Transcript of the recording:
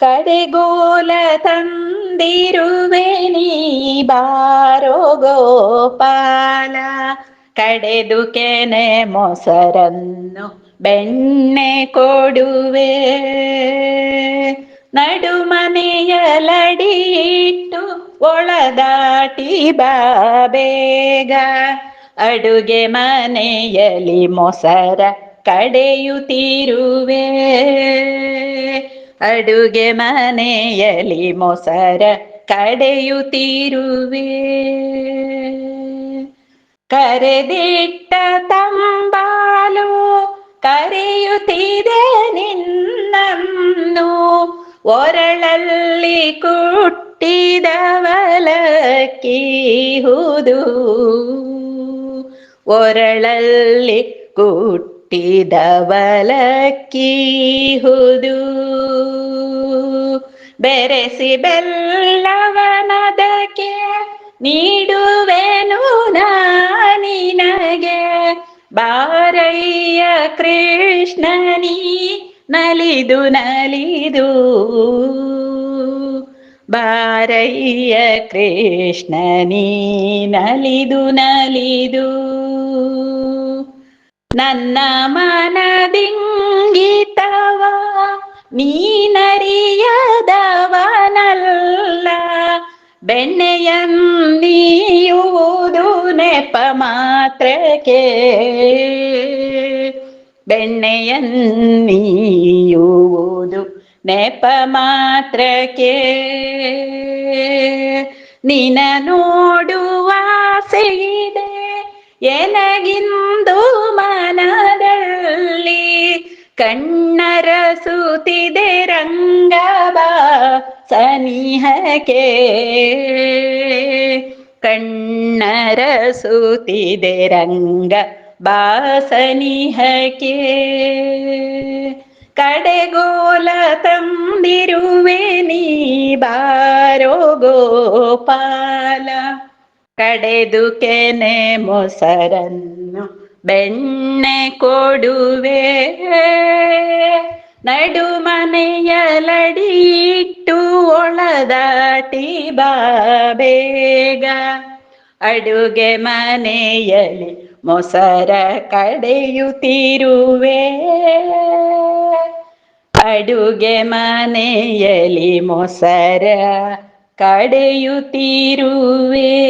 ಕಡೆಗೋಲ ತಂದಿರುವೆ ನೀ ಬಾರೋ ಗೋಪಾಲ ಕಡೆದು ಕೆನೆ ಮೊಸರನ್ನು ಬೆಣ್ಣೆ ಕೊಡುವೆ ನಡು ಲಡಿಟ್ಟು ಒಳದಾಟಿ ಬಾಬೇಗ ಅಡುಗೆ ಮನೆಯಲ್ಲಿ ಮೊಸರ ಕಡೆಯುತ್ತಿರುವೆ ಅಡುಗೆ ಮನೆಯಲ್ಲಿ ಮೊಸರ ಕಡೆಯುತ್ತಿರುವೆ. ಕರೆದಿಟ್ಟ ತಂಬಾಲು ಕರೆಯುತ್ತಿದೆ ನಿನ್ನನ್ನು. ಒರಳಲ್ಲಿ ಕುಟ್ಟಿದವಲಕ್ಕಿ ಹುದು. ಒರಳಲ್ಲಿ ಕುಟ್ಟಿದವಲಕ್ಕಿ ಹುದು. ಬೆರೆಸಿ ಬೆಲ್ಲವನದಕ್ಕೆ ನೀಡುವೆನು ನಿನಗೆ ಬಾರಯ್ಯ ಕೃಷ್ಣನಿ ನಲಿದು ನಲಿದು. ಬಾರಯ್ಯ ಕೃಷ್ಣನಿ ನಲಿದು ನಲಿದು. ನನ್ನ ಮನದಿಂಗಿತವ ನೀನರಿಯದವನಲ್ಲ ಬೆಣ್ಣೆಯನ್ನೀಯುವುದು ನೆಪ ಮಾತ್ರಕ್ಕೆ. ಬೆಣ್ಣೆಯನ್ನೀಯುವುದು ನೆಪ ಮಾತ್ರಕ್ಕೆ. ನಿನ ನೋಡುವ ಆಸೆಯಿದೆ ಎನಗಿಂದು ಕಣ್ಣರ ಸೂತಿದೆ ರಂಗಬ ಸನಿಹಕ್ಕೆ. ಕಣ್ಣರ ಸೂತಿದೆ ರಂಗ ಬಾಸನಿಹಕ್ಕೆ ಕಡೆಗೋಲ ತಂದಿರುವೆ ನೀ ಬಾರೋ ಗೋಪಾಲ. ಕಡೆದು ಕೆನೆ ಮೊಸರನ್ನು ಬೆಣ್ಣೆ ಕೊಡುವೆ. ನಡು ಮನೆಯಲಡಿಯಿಟ್ಟು ಒಳದಾಟಿ ಬೇಗ. ಅಡುಗೆ ಮನೆಯಲ್ಲಿ ಮೊಸರ ಕಡೆಯುತ್ತಿರುವೆ. ಅಡುಗೆ ಮನೆಯಲ್ಲಿ ಮೊಸರ ಕಡೆಯುತ್ತಿರುವೆ.